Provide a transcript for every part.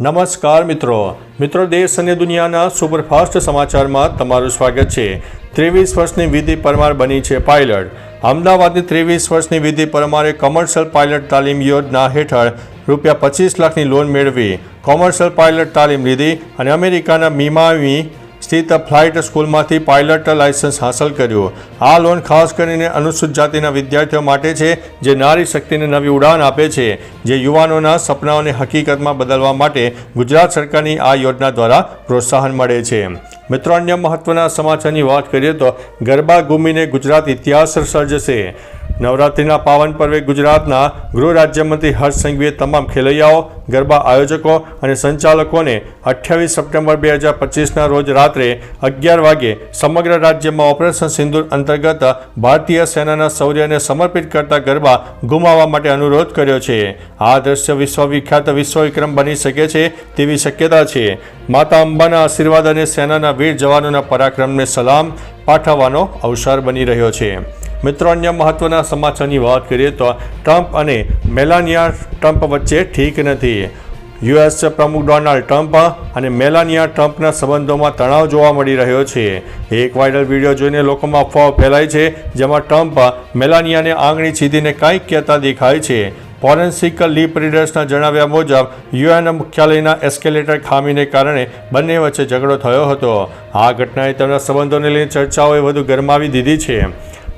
નમસ્કાર મિત્રો. મિત્રો, દેશ અને દુનિયાના સુપરફાસ્ટ સમાચારમાં તમારું સ્વાગત છે. ત્રેવીસ વર્ષની વિધિ પરમાર બની છે પાયલટ. અમદાવાદની ત્રેવીસ વર્ષની વિધિ પરમારે કોમર્શિયલ પાયલટ તાલીમ યોજના હેઠળ રૂપિયા પચીસ લાખની લોન મેળવી. કોમર્શિયલ પાયલટ તાલીમ લીધી અને અમેરિકાના મીમામી સ્થિત ફ્લાઇટ સ્કૂલમાંથી પાયલટ લાયસન્સ હાંસલ કર્યું. આ લોન ખાસ કરીને અનુસૂચિત જાતિના વિદ્યાર્થીઓ માટે છે, જે નારી શક્તિને નવી ઉડાન આપે છે, જે યુવાનોના સપનાઓને હકીકતમાં બદલવા માટે ગુજરાત સરકારની આ યોજના દ્વારા પ્રોત્સાહન મળે છે. મિત્રો, અન્ય મહત્વના સમાચારની વાત કરીએ તો ગરબા ઘૂમીને ગુજરાત ઇતિહાસ સર્જશે. નવરાત્રિના પાવન પર્વે ગુજરાતના ગૃહ રાજ્યમંત્રી હર્ષ સંઘવીએ તમામ ખેલૈયાઓ, ગરબા આયોજકો અને સંચાલકોને અઠ્યાવીસ સપ્ટેમ્બર બે હજાર પચીસના રોજ રાત્રે અગિયાર વાગે સમગ્ર રાજ્યમાં ઓપરેશન સિંદુર અંતર્ગત ભારતીય સેનાના શૌર્યને સમર્પિત કરતા ગરબા ગુમાવવા માટે અનુરોધ કર્યો છે. આ દ્રશ્ય વિશ્વવિખ્યાત વિશ્વ વિક્રમ બની શકે છે તેવી શક્યતા છે. માતા અંબાના આશીર્વાદ અને સેનાના વીર જવાનોના પરાક્રમને સલામ પાઠવવાનો અવસર બની રહ્યો છે. મિત્રો, અન્ય મહત્વના સમાચારની વાત કરીએ તો ટ્રમ્પ અને મેલાનિયા ટ્રમ્પ વચ્ચે ઠીક નથી. યુએસ પ્રમુખ ડોનાલ્ડ ટ્રમ્પ અને મેલાનિયા ટ્રમ્પના સંબંધોમાં તણાવ જોવા મળી રહ્યો છે. એક વાયરલ વીડિયો જોઈને લોકોમાં અફવાઓ ફેલાય છે, જેમાં ટ્રમ્પ મેલાનિયાને આંગળી છીધીને કંઈક કહેતા દેખાય છે. ફોરેન્સિક લીપ રીડર્સના જણાવ્યા મુજબ, યુએન મુખ્યાલયના એસ્કેલેટર ખામીને કારણે બંને વચ્ચે ઝઘડો થયો હતો. આ ઘટનાએ તેમના સંબંધોને લઈને ચર્ચાઓએ વધુ ગરમાવી દીધી છે.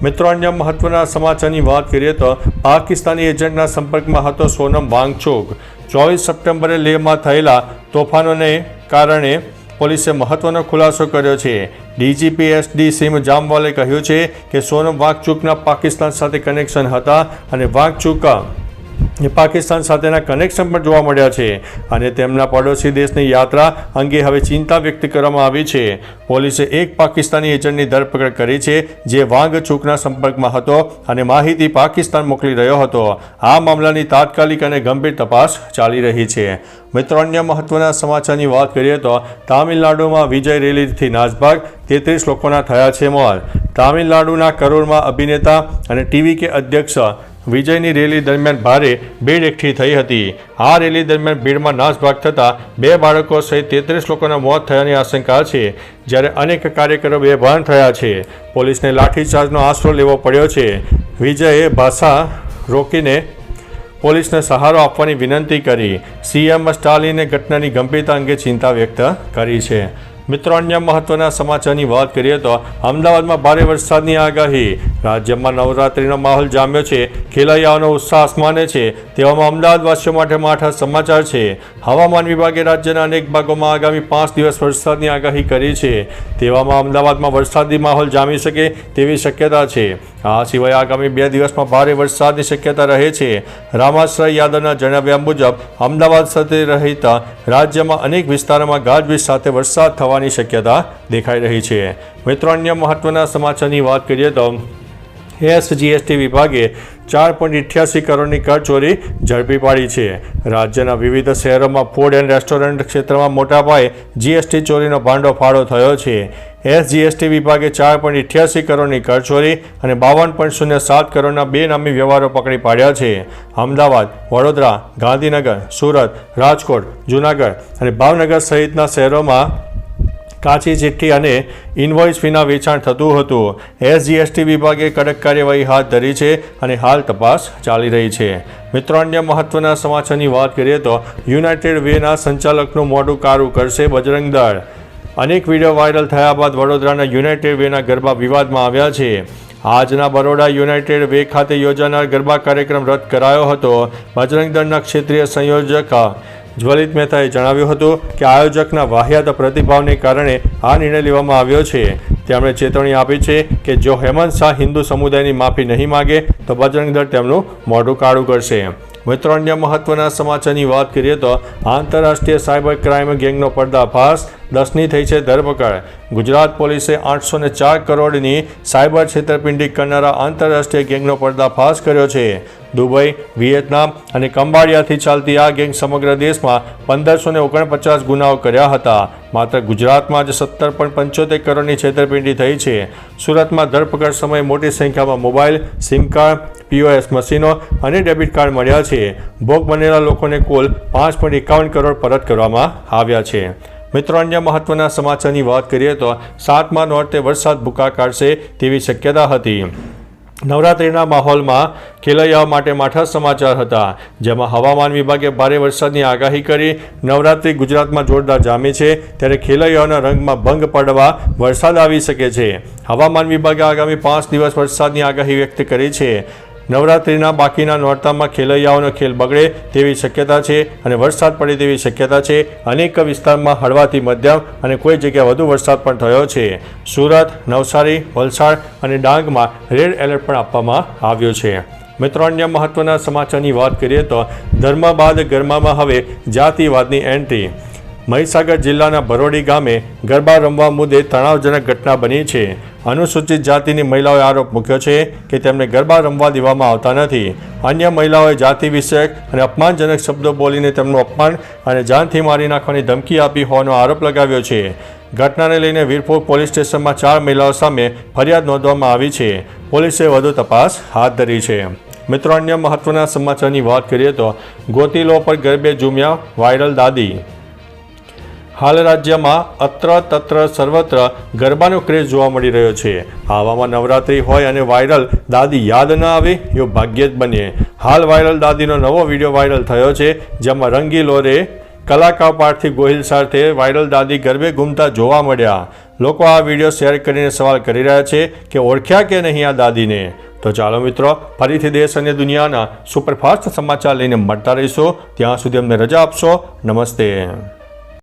મિત્રો, અન્ય મહત્વના સમાચારની વાત કરીએ તો પાકિસ્તાની એજન્ટના સંપર્કમાં હતો સોનમ વાંગચોક. ચોવીસ સપ્ટેમ્બરે લેહમાં થયેલા તોફાનોને કારણે પોલીસે મહત્વનો ખુલાસો કર્યો છે. ડીજીપી એસ ડી સિમ જામવાલે કહ્યું છે કે સોનમ વાંગચુકના પાકિસ્તાન સાથે કનેક્શન હતા અને વાંગચુક પાકિસ્તાન સાથેના કનેક્શન પણ જોવા મળ્યા છે અને તેમના પડોશી દેશની યાત્રા અંગે હવે ચિંતા વ્યક્ત કરવામાં આવી છે. પોલીસે એક પાકિસ્તાની એજન્ટની ધરપકડ કરી છે, જે વાંગચૂકના સંપર્કમાં હતો અને માહિતી પાકિસ્તાન મોકલી રહ્યો હતો. આ મામલાની તાત્કાલિક અને ગંભીર તપાસ ચાલી રહી છે. મિત્રો, અન્ય મહત્વના સમાચારની વાત કરીએ તો તામિલનાડુમાં વિજય રેલીથી નાસભાગ તેત્રીસ લોકોના થયા છે મોત. તામિલનાડુના કરોડમાં અભિનેતા અને ટીવી કે અધ્યક્ષ વિજયની રેલી દરમિયાન ભારે ભીડ એકઠી થઈ હતી. આ રેલી દરમિયાન ભીડમાં નાસભાગ થતાં બે બાળકો સહિત તેત્રીસ લોકોના મોત થયાની આશંકા છે. જ્યારે અનેક કાર્યકરો બેભાન થયા છે. પોલીસને લાઠીચાર્જનો આશરો લેવો પડ્યો છે. વિજયે ભાષા રોકીને પોલીસને સહારો આપવાની વિનંતી કરી. સીએમ સ્ટાલિને ઘટનાની ગંભીરતા અંગે ચિંતા વ્યક્ત કરી છે. મિત્રો, અન્ય મહત્વના સમાચારની વાત કરીએ તો અમદાવાદમાં ભારે વરસાદની આગાહી. રાજ્યમાં નવરાત્રિનો માહોલ જામ્યો છે. ખેલૈયાઓનો ઉત્સાહ આસમાને છે. તેવામાં અમદાવાદવાસીઓ માટે માઠા સમાચાર છે. હવામાન વિભાગે રાજ્યના અનેક ભાગોમાં આગામી પાંચ દિવસ વરસાદની આગાહી કરી છે. તેવામાં અમદાવાદમાં વરસાદી માહોલ જામી શકે તેવી શક્યતા છે. આ સિવાય આગામી બે દિવસમાં ભારે વરસાદની શક્યતા રહે છે. રામાશ્રય યાદવના જણાવ્યા મુજબ, અમદાવાદ સાથે રહેતા રાજ્યમાં અનેક વિસ્તારોમાં ગાજવીજ સાથે વરસાદ થવાની શક્યતા દેખાઈ રહી છે. મિત્રો, અન્ય મહત્વના સમાચારની વાત કરીએ તો, એસજીએસટી વિભાગે ચાર પોઈન્ટ અઠ્યાસી કરોડની કરચોરી ઝડપી પાડી છે. રાજ્યના વિવિધ શહેરોમાં ફૂડ એન્ડ રેસ્ટોરન્ટ ક્ષેત્રમાં મોટા પાયે જીએસટી ચોરીનો ભાંડો ફાળો થયો છે. એસજીએસટી વિભાગે ચાર પોઈન્ટ અઠ્યાસી કરોડની કરચોરી અને બાવન પોઈન્ટ શૂન્ય સાત કરોડના બે નામી વ્યવહારો પકડી પાડ્યા છે. અમદાવાદ, વડોદરા, ગાંધીનગર, સુરત, રાજકોટ, જૂનાગઢ અને ભાવનગર સહિતના શહેરોમાં કાચી ચિઠ્ઠી અને ઇન્વોઇસ વિના વેચાણ થતું હતું. એસજીએસટી વિભાગે કડક કાર્યવાહી હાથ ધરી છે અને હાલ તપાસ ચાલી રહી છે. મિત્રો, અન્ય મહત્વના સમાચારની વાત કરીએ તો યુનાઇટેડ વેના સંચાલકનું મોઢું કારું કરશે બજરંગ દળ. અનેક વીડિયો વાયરલ થયા બાદ વડોદરાના યુનાઇટેડ વેના ગરબા વિવાદમાં આવ્યા છે. આજના બરોડા યુનાઇટેડ વે ખાતે યોજાનાર ગરબા કાર્યક્રમ રદ કરાયો હતો. બજરંગ દળના ક્ષેત્રીય સંયોજક જ્વલિત મહેતાએ જણાવ્યું હતું કે આયોજકના વાહિયાત પ્રતિભાવને કારણે આ નિર્ણય લેવામાં આવ્યો છે. તેમણે ચેતવણી આપી છે કે જો હેમંત શાહ હિન્દુ સમુદાયની માફી નહીં માગે, તો બજરંગ દળ તેમનું મોઢું કાળું કરશે. મિત્રો, અન્ય મહત્વના સમાચારની વાત કરીએ તો આંતરરાષ્ટ્રીય સાયબર ક્રાઇમ ગેંગનો પર્દાફાશ દસની થઈ છે ધરપકડ. ગુજરાત પોલીસે આઠસો ને ચાર કરોડની સાયબર છેતરપિંડી કરનારા આંતરરાષ્ટ્રીય ગેંગનો પર્દાફાશ કર્યો છે. દુબઈ, વિયેતનામ અને કંબાડિયાથી ચાલતી આ ગેંગ સમગ્ર દેશમાં પંદરસો ને ઓગણપચાસ ગુનાઓ કર્યા હતા. માત્ર ગુજરાતમાં જ સત્તર પણ પંચોતેર કરોડની છેતરપિંડી થઈ છે. સુરતમાં ધરપકડ સમયે મોટી સંખ્યામાં મોબાઈલ, સિમ કાર્ડ, પીઓએસ મશીનો અને ડેબિટ કાર્ડ મળ્યા છે. ભોગ બનેલા લોકોને કુલ પાંચ પોઈન્ટ એકાવન કરોડ પરત કરવામાં આવ્યા છે. મિત્રો, અન્ય મહત્વના સમાચારની વાત કરીએ તો સાતમા નોરતે વરસાદ ભૂકા કાઢશે તેવી શક્યતા હતી. નવરાત્રિના માહોલમાં ખેલૈયાઓ માટે માઠા સમાચાર હતા, જેમાં હવામાન વિભાગે ભારે વરસાદની આગાહી કરી નવરાત્રિ ગુજરાતમાં જોરદાર જામી છે. ત્યારે ખેલૈયાઓના રંગમાં ભંગ પડવા વરસાદ આવી શકે છે. હવામાન વિભાગે આગામી પાંચ દિવસ વરસાદની આગાહી વ્યક્ત કરી છે. નવરાત્રિના બાકીના નોરતામાં ખેલૈયાઓનો ખેલ બગડે તેવી શક્યતા છે અને વરસાદ પડે તેવી શક્યતા છે. અનેક વિસ્તારમાં હળવાથી મધ્યમ અને કોઈ જગ્યાએ વધુ વરસાદ પણ થયો છે. સુરત, નવસારી, વલસાડ અને ડાંગમાં રેડ એલર્ટ પણ આપવામાં આવ્યો છે. મિત્રો, અન્ય મહત્વના સમાચારની વાત કરીએ તો ધર્મ બાદ ગરમામાં હવે જાતિવાદની એન્ટ્રી. મહીસાગર જિલ્લાના ભરોડી ગામે ગરબા રમવા મુદ્દે તણાવજનક ઘટના બની છે. અનુસૂચિત જાતિની મહિલાઓએ આરોપ મૂક્યો છે કે તેમને ગરબા રમવા દેવામાં આવતા નથી. અન્ય મહિલાઓએ જાતિ વિષયક અને અપમાનજનક શબ્દો બોલીને તેમનું અપમાન અને જાનથી મારી નાખવાની ધમકી આપી હોવાનો આરોપ લગાવ્યો છે. ઘટનાને લઈને વીરપુર પોલીસ સ્ટેશનમાં ચાર મહિલાઓ સામે ફરિયાદ નોંધવામાં આવી છે. પોલીસે વધુ તપાસ હાથ ધરી છે. મિત્રો, અન્ય મહત્વના સમાચારની વાત કરીએ તો ગોતીલો પર ગરબે ઝૂમ્યા વાયરલ દાદી. હાલ રાજ્યમાં અત્ર તત્ર સર્વત્ર ગરબાનો ક્રેઝ જોવા મળી રહ્યો છે. આવામાં નવરાત્રિ હોય અને વાયરલ દાદી યાદ ન આવે, એવું ભાગ્ય જ બને. હાલ વાયરલ દાદીનો નવો વીડિયો વાયરલ થયો છે, જેમાં રંગીલોરે કલાકાર પાર્થિવ ગોહિલ સાથે વાયરલ દાદી ગરબે ઘૂમતા જોવા મળ્યા. લોકો આ વીડિયો શેર કરીને સવાલ કરી રહ્યા છે કે ઓળખ્યા કે નહીં આ દાદીને? તો ચાલો મિત્રો, ફરીથી દેશ અને દુનિયાના સુપરફાસ્ટ સમાચાર લઈને મળતા રહીશું. ત્યાં સુધી અમને રજા આપશો. નમસ્તે.